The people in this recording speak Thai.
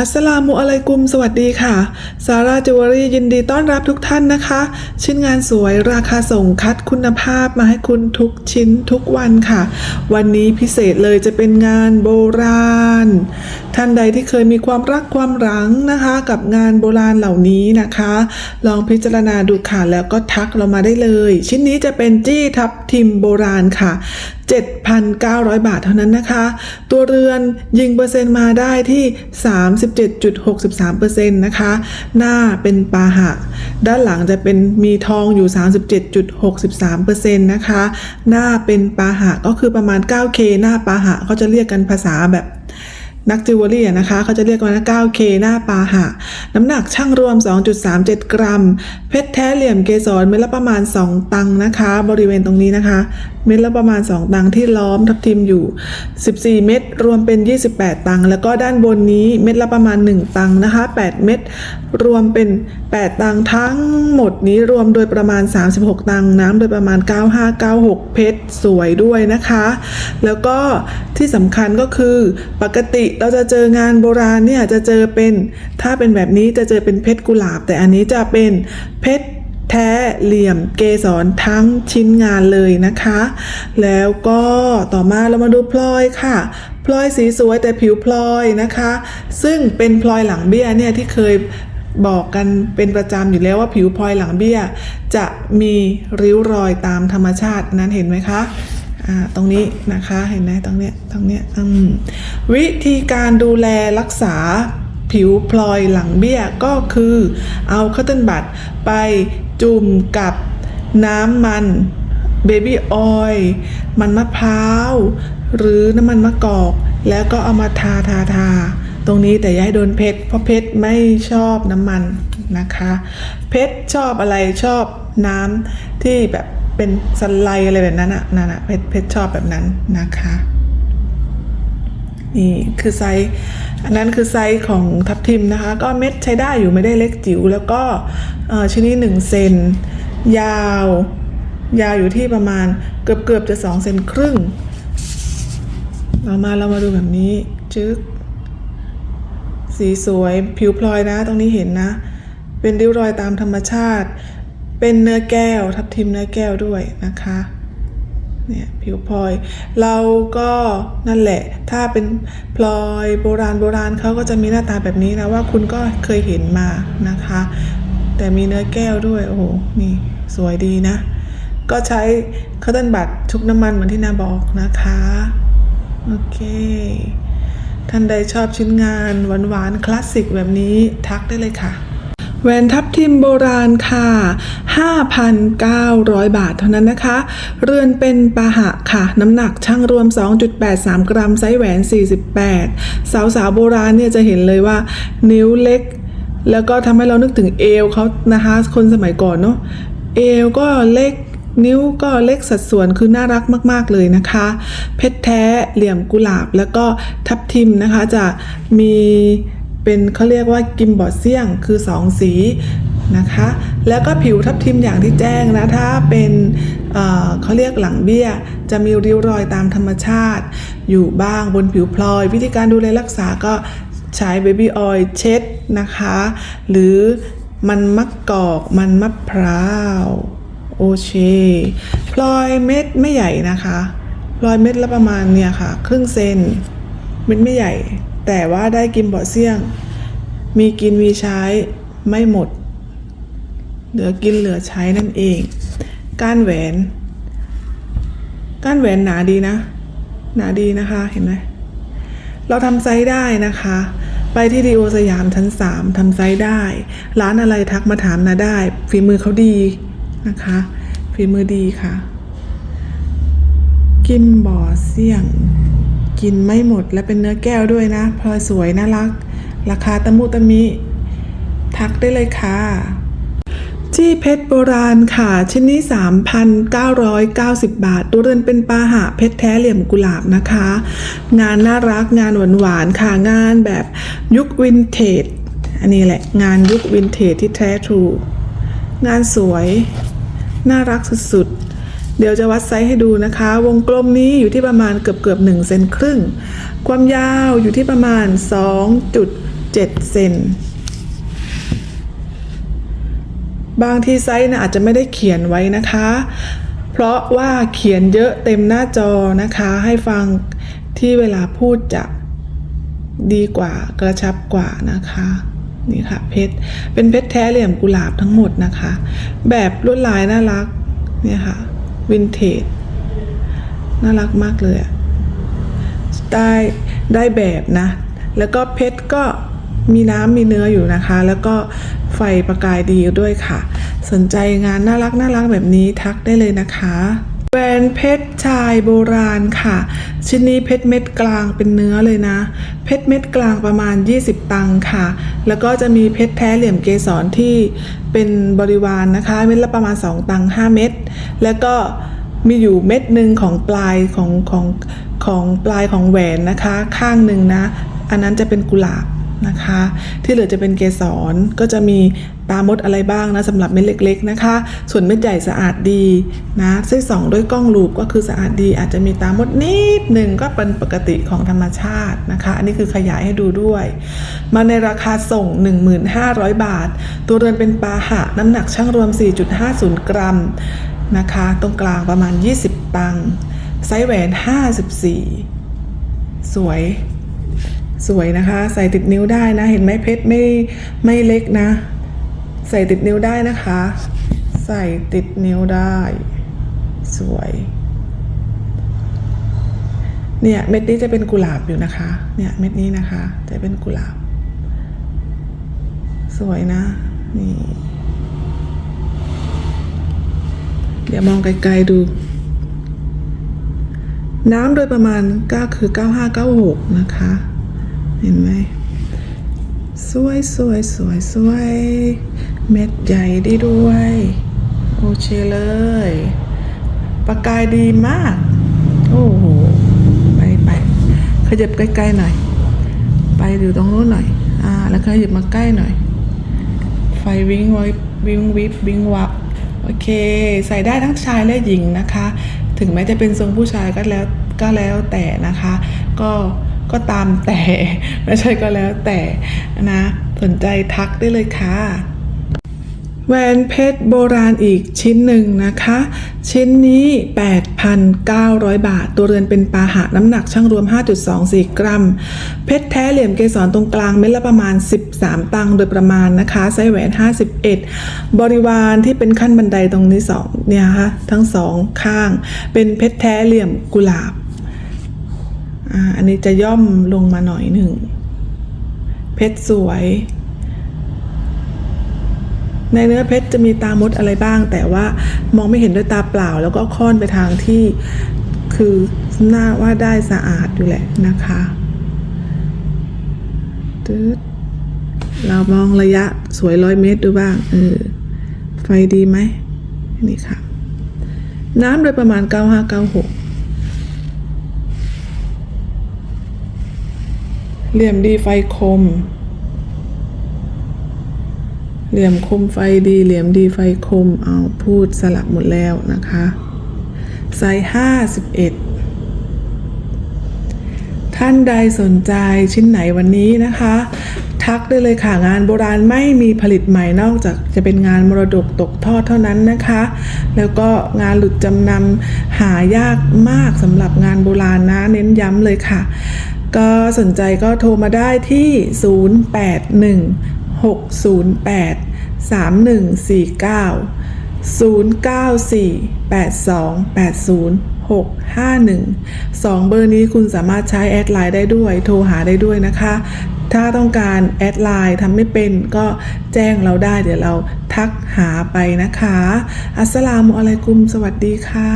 อัสสลามุอะลัยกุม สวัสดีค่ะ ซาร่าจิวเวลรี่ยินดีต้อนรับทุกท่านนะคะ ชิ้นงานสวยราคาส่งคัดคุณภาพมาให้คุณทุกชิ้นทุกวันค่ะ วันนี้พิเศษเลยจะเป็นงานโบราณ ท่านใดที่เคยมีความรักความหลังนะคะ กับงานโบราณเหล่านี้นะคะ ลองพิจารณาดูค่ะแล้วก็ทักเรามาได้เลย ชิ้นนี้จะเป็นจี้ทับทิมโบราณค่ะ 7,900 บาทเท่านั้นนะคะ ตัวเรือนยิงเปอร์เซ็นต์มาได้ที่ 37.63%นะคะ หน้าเป็นปาหะ ด้านหลังจะเป็นมีทองอยู่ 37.63%นะคะ หน้าเป็นปาหะก็คือประมาณ 9K หน้าปาหะก็จะเรียกกันภาษาแบบ นักจิวเวลรี่นะคะเขาจะเรียกว่า 9K หน้าปาหะ น้ำหนักช่างรวม 2.37 กรัม เพชรแท้เหลี่ยมเกสรเม็ดละประมาณ 2 ตังค์นะคะ บริเวณตรงนี้นะคะ เม็ดละประมาณ 2 ตังค์ที่ล้อมทับทิมอยู่ 14 เม็ดรวมเป็น 28 ตังค์แล้วก็ด้านบนนี้เม็ดละประมาณ 1 ตังค์นะคะ 8 เม็ดรวมเป็น 8 ตังค์ทั้งหมดนี้รวมโดยประมาณ 36 ตังค์น้ำโดยประมาณ 9596 เพชรสวยด้วยนะคะ แล้วก็ที่สำคัญก็คือปกติเราจะเจองานโบราณเนี่ยจะเจอเป็น ถ้าเป็นแบบนี้จะเจอเป็นเพชรกุหลาบ แต่อันนี้จะเป็นเพชรแท้เหลี่ยมเกสรทั้งชิ้นงานเลยนะคะ แล้วก็ต่อมาเรามาดูพลอยค่ะพลอยสีสวยแต่ผิวพลอยนะคะ ซึ่งเป็นพลอยหลังเบี้ยเนี่ยที่เคยบอกกันเป็นประจำอยู่แล้วว่าผิวพลอยหลังเบี้ย จะมีริ้วรอยตามธรรมชาตินั้นเห็นไหมคะ ตรงนี้นะคะเห็นไหมตรงเนี้ยตรงเนี้ยวิธีการดูแลรักษาผิวพลอยหลังเบี้ยก็คือเอาคัตเติลบัตไปจุ่มกับน้ำมันเบบี้ออยล์มันมะพร้าว หรือน้ำมันมะกอก แล้วก็เอามาทาทาทาตรงนี้แต่อย่าให้โดนเพชรเพราะเพชรไม่ชอบน้ำมันนะคะ เพชรชอบอะไรชอบน้ำที่แบบ เป็นสไลด์อะไรแบบนั้นอะนั่นอะเพชรเพชรชอบแบบนั้นนะคะนี่คือไซส์อันนั้นคือไซส์ของทับทิมนะคะ ก็เม็ดใช้ได้อยู่ไม่ได้เล็กจิ๋วแล้วก็ชิ้นนี้หนึ่งเซนยาว ยาวอยู่ที่ประมาณเกือบเกือบจะสองเซนครึ่งต่อมาเรามาดูแบบนี้จึ๊กสีสวยผิวพลอยนะ ตรงนี้เห็นนะ เป็นริ้วรอยตามธรรมชาติ เป็นเนื้อแก้วทับทิมเนื้อแก้วด้วยนะคะเนี่ยผิวพลอย เราก็นั่นแหละ ถ้าเป็นพลอยโบราณโบราณเขาก็จะมีหน้าตาแบบนี้นะว่าคุณก็เคยเห็นมานะคะ แต่มีเนื้อแก้วด้วยโอ้โหนี่สวยดีนะ ก็ใช้คัตเติลบัตชุบน้ำมันเหมือนที่นาบอกนะคะโอเคท่านใดชอบชิ้นงานหวานๆคลาสสิกแบบนี้ทักได้เลยค่ะ แหวนทับทิมโบราณค่ะ 5,900 บาทเท่านั้นนะคะ เรือนเป็นปาหะค่ะ น้ำหนักช่างรวม 2.83 กรัม ไซส์แหวน 48 สาวสาวโบราณเนี่ยจะเห็นเลยว่า นิ้วเล็ก แล้วก็ทำให้เรานึกถึงเอวเขานะคะ คนสมัยก่อนเนาะ เอวก็เล็กนิ้วก็เล็กสัดส่วนคือน่ารักมาก ๆ เลยนะคะ เพชรแท้เหลี่ยมกุหลาบแล้วก็ทับทิมนะคะจะมี เป็นเขาเรียกว่ากิมบอดเซียงคือสองสีนะคะ แล้วก็ผิวทับทิมอย่างที่แจ้งนะ ถ้าเป็นเเขาเรียกหลังเบี้ย จะมีริ้วรอยตามธรรมชาติ อยู่บ้างบนผิวพลอย วิธีการดูแลรักษาก็ใช้เบบี้ออยล์เช็ดนะคะ หรือมันมะกอกมันมะพร้าวโอเคพลอยเม็ดไม่ใหญ่นะคะพลอยเม็ดละประมาณเนี่ยค่ะ ครึ่งเซนเม็ดไม่ใหญ่ แต่ว่าได้กินบ่อเสี่ยง มีกินมีใช้ไม่หมด เหลือกินเหลือใช้นั่นเอง ก้านแหวน ก้านแหวนหนาดีนะ หนาดีนะคะเห็นไหมเราทำไซส์ได้นะคะ ไปที่ดีโอสยามชั้น 3ทำไซส์ได้ ร้านอะไรทักมาถามนะได้ ฝีมือเขาดีนะคะ ฝีมือดีค่ะ กิมบอเสี่ยง กินไม่หมดและเป็นเนื้อแก้วด้วยนะพลอยสวยน่ารัก ราคาตะมุตะมิ ทักได้เลยค่ะจี้เพชรโบราณค่ะ ชิ้นนี้ 3,990 บาท ตัวเรือนเป็นปาหะเพชรแท้เหลี่ยมกุหลาบนะคะ งานน่ารักงานหวานๆค่ะ งานแบบยุควินเทจ อันนี้แหละงานยุควินเทจที่แท้ทรู งานสวย น่ารักสุดๆ เดี๋ยวจะวัดไซส์ให้ดูนะคะ วงกลมนี้อยู่ที่ประมาณเกือบเกือบ1เซนครึ่ง ความยาวอยู่ที่ประมาณเซนบางทีไซส์นะอาจจะไม่ได้เขียนไว้นะคะ เพราะว่าเขียนเยอะเต็มหน้าจอนะคะ ให้ฟังที่เวลาพูดจะดีกว่ากระชับกว่านะคะนี่ค่ะเพชรเป็นเพชรแท้เหลี่ยมกุหลาบทั้งหมดนะคะ แบบลวดลายน่ารักเนี่ยค่ะ วินเทจน่ารักมากเลยอะได้ได้แบบนะ แล้วก็เพชรก็มีน้ำมีเนื้ออยู่นะคะ แล้วก็ไฟประกายดีด้วยค่ะ สนใจงานน่ารักน่ารักแบบนี้ทักได้เลยนะคะ แหวนเพชรชายโบราณค่ะ ชิ้นนี้เพชรเม็ดกลางเป็นเนื้อเลยนะ เพชรเม็ดกลางประมาณ 20 ตังค์ค่ะ แล้วก็จะมีเพชรแท้เหลี่ยมเกสรที่เป็นบริวารนนะคะ เม็ดละประมาณ 2 ตังค์5เม็ด แล้วก็มีอยู่เม็ดหนึ่งของปลายของของของปลายของแหวนนะคะ ข้างหนึ่งนะ อันนั้นจะเป็นกุหลาบ นะคะ ที่เหลือจะเป็นเกสรก็จะมีตามดอะไรบ้างนะสำหรับเม็ดเล็ก ๆนะคะ ส่วนเม็ดใหญ่สะอาดดีนะซึ่งส่องด้วยกล้องลูปก็คือสะอาดดี อาจจะมีตามดนิดหนึ่งก็เป็นปกติของธรรมชาตินะคะ อันนี้คือขยายให้ดูด้วย มาในราคาส่ง 1500บาท ตัวเรือนเป็นปลาหะน้ำหนักช่างรวม 4.50 กรัมนะคะ ตรงกลางประมาณ 20ตังค์ไซส์แหวน 54 สวย สวยนะคะ ใส่ติดนิ้วได้นะ เห็นไหมเพชรไม่ไม่เล็กนะ ใส่ติดนิ้วได้นะคะ ใส่ติดนิ้วได้ สวย เนี่ยเม็ดนี้จะเป็นกุหลาบอยู่นะคะ เนี่ยเม็ดนี้นะคะ จะเป็นกุหลาบ สวยนะ นี่ เดี๋ยวมองไกลๆดูน้ำโดยประมาณก็คือ 9596 นะคะ เห็นไหมสวยสวยสวยสวยเม็ดใหญ่ได้ด้วย โอเคเลย ประกายดีมาก โอ้โห ไปไปขยับใกล้ๆหน่อย ไปอยู่ตรงโน้นหน่อย อ่า แล้วขยับมาใกล้หน่อย ไฟวิงไววิงวิบวิงวับ โอเค ใส่ได้ทั้งชายและหญิงนะคะ ถึงแม้จะเป็นทรงผู้ชายก็แล้วก็แล้วแต่นะคะ ก็ ก็ตามแต่ไม่ใช่ก็แล้วแต่นะสนใจทักได้เลยค่ะแหวนเพชรโบราณอีกชิ้นหนึ่งนะคะ ชิ้นนี้ 8,900 บาท ตัวเรือนเป็นปาหะน้ำหนักช่างรวม 5.24 กรัม เพชรแท้เหลี่ยมเกสรตรงกลางเม็ดละประมาณ 13 ตังค์โดยประมาณนะคะไซส์แหวน 51 บริวารที่เป็นขั้นบันไดตรงนี้สองเนี่ยค่ะทั้งสองข้าง เป็นเพชรแท้เหลี่ยมกุหลาบ อันนี้จะย่อมลงมาหน่อยหนึ่ง เพชรสวย ในเนื้อเพชรจะมีตามดอะไรบ้าง แต่ว่ามองไม่เห็นด้วยตาเปล่า แล้วก็ค่อนไปทางที่คือหน้าว่าได้สะอาดอยู่แหละนะคะตึ๊ดเรามองระยะสวยร้อยเมตรดูบ้าง เออ ไฟดีไหมนี่ค่ะ น้ำโดยประมาณ 9596 เหลี่ยมดีไฟคม เหลี่ยมคมไฟดี เหลี่ยมดีไฟคม เอาพูดสลับหมดแล้วนะคะไซส์ห้าสิบเอ็ดท่านใดสนใจชิ้นไหนวันนี้นะคะ ทักได้เลยค่ะงานโบราณไม่มีผลิตใหม่นอกจากจะเป็นงานมรดกตกทอดเท่านั้นนะคะ แล้วก็งานหลุดจำนำหายากมากสำหรับงานโบราณนะเน้นย้ำเลยค่ะ ก็สนใจก็โทรมาได้ที่ 081 608 3149 0948280651สองเบอร์นี้คุณสามารถใช้แอดไลน์ได้ด้วย โทรหาได้ด้วยนะคะ ถ้าต้องการแอดไลน์ทำไม่เป็นก็แจ้งเราได้เดี๋ยวเราทักหาไปนะคะ อัสสลามุอะลัยกุม สวัสดีค่ะ